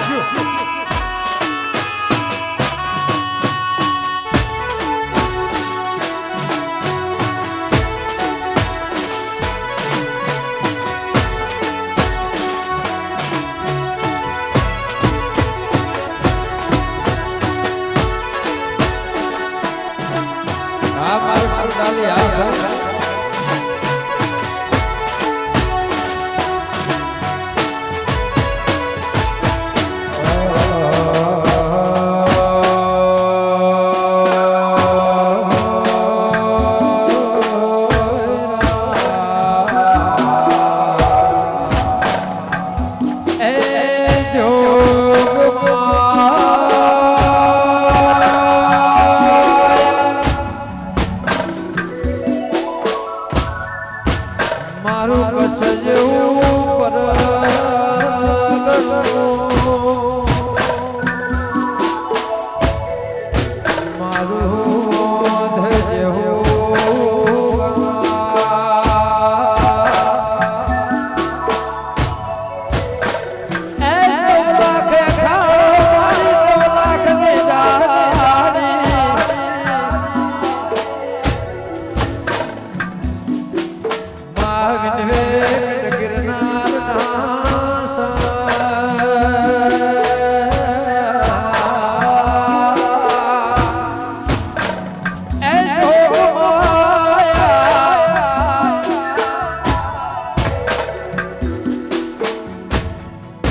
હા જો હા.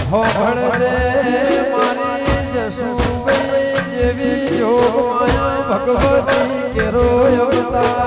હો ભળદે મારી જસુભાઈ જેવી માયા ભગવતી કેરો અવતાર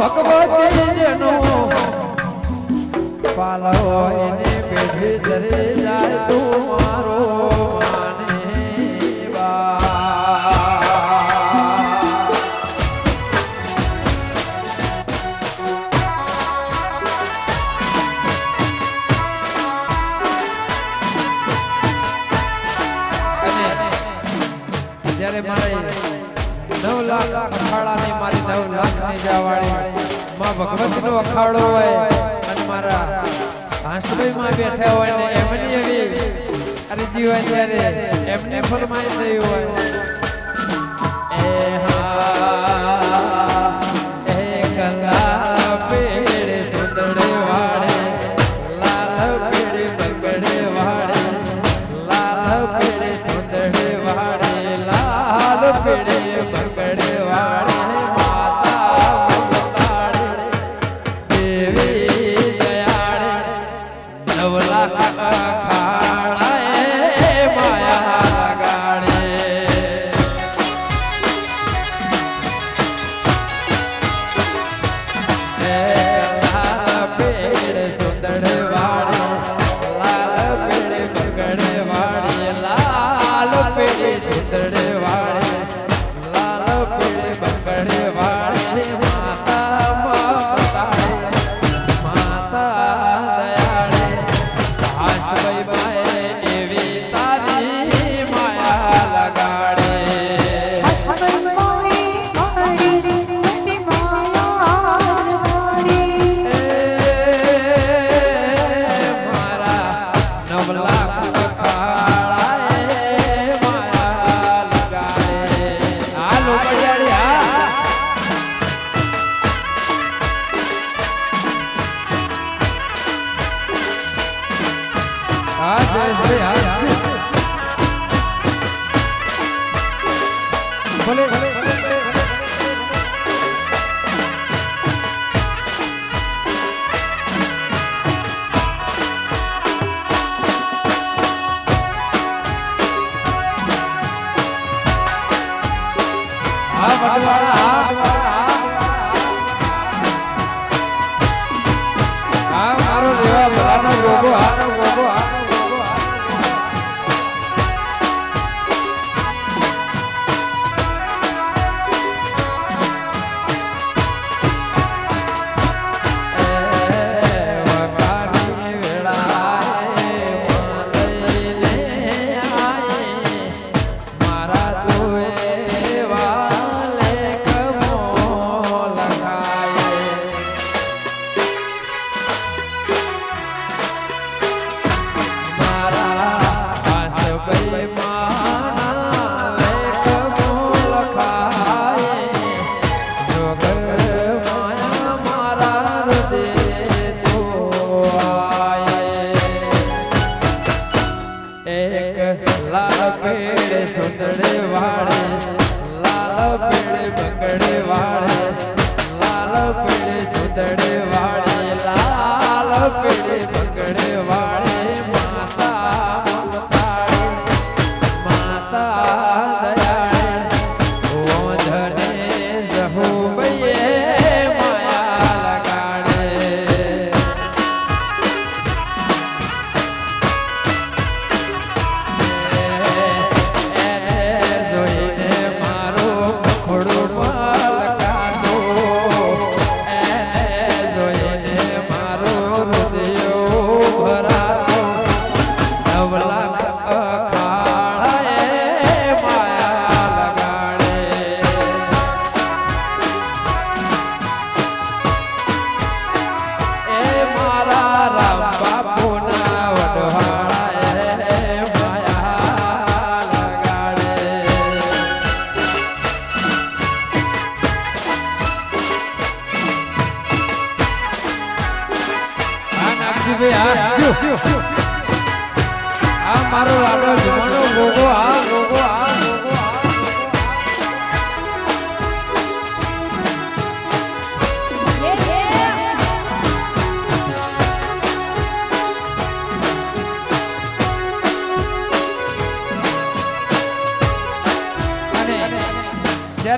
ભગવતી જેનો પાલવો એને પેઢી ધરે જાય તું. અખાડાની મારી નવ લાખની જાવાળી. માં ભગવતીનો અખાડો હોય અને મારા હાંસભાઈ માં બેઠા હોય ને એમની એવી અરજી હોય ત્યારે એમને ફરમાઈ થઈ હોય. એ હા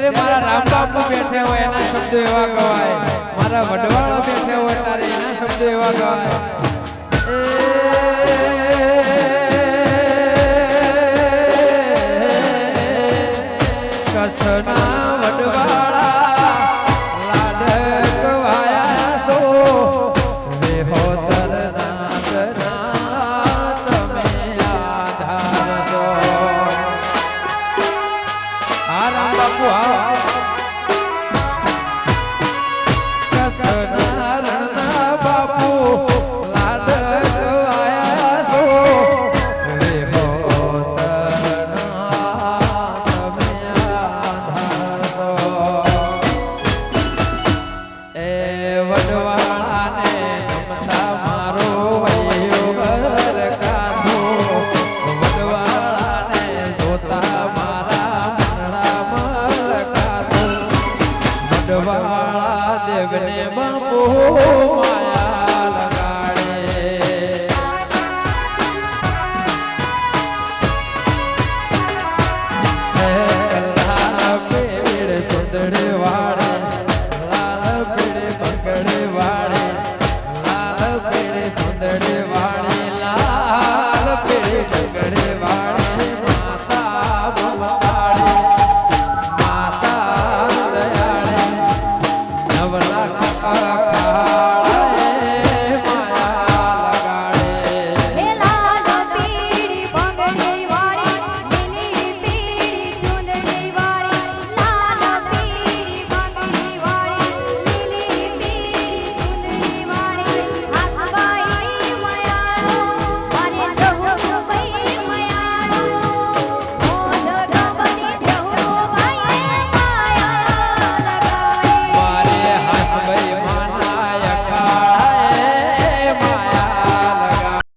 જ્યારે મારા રામ બાપુ બેઠે હોય એના શબ્દો એવા ગવાય મારા વડવાળા બેઠે હોય તારે એના શબ્દો એવા ગવાય કચ્છના વડવાળા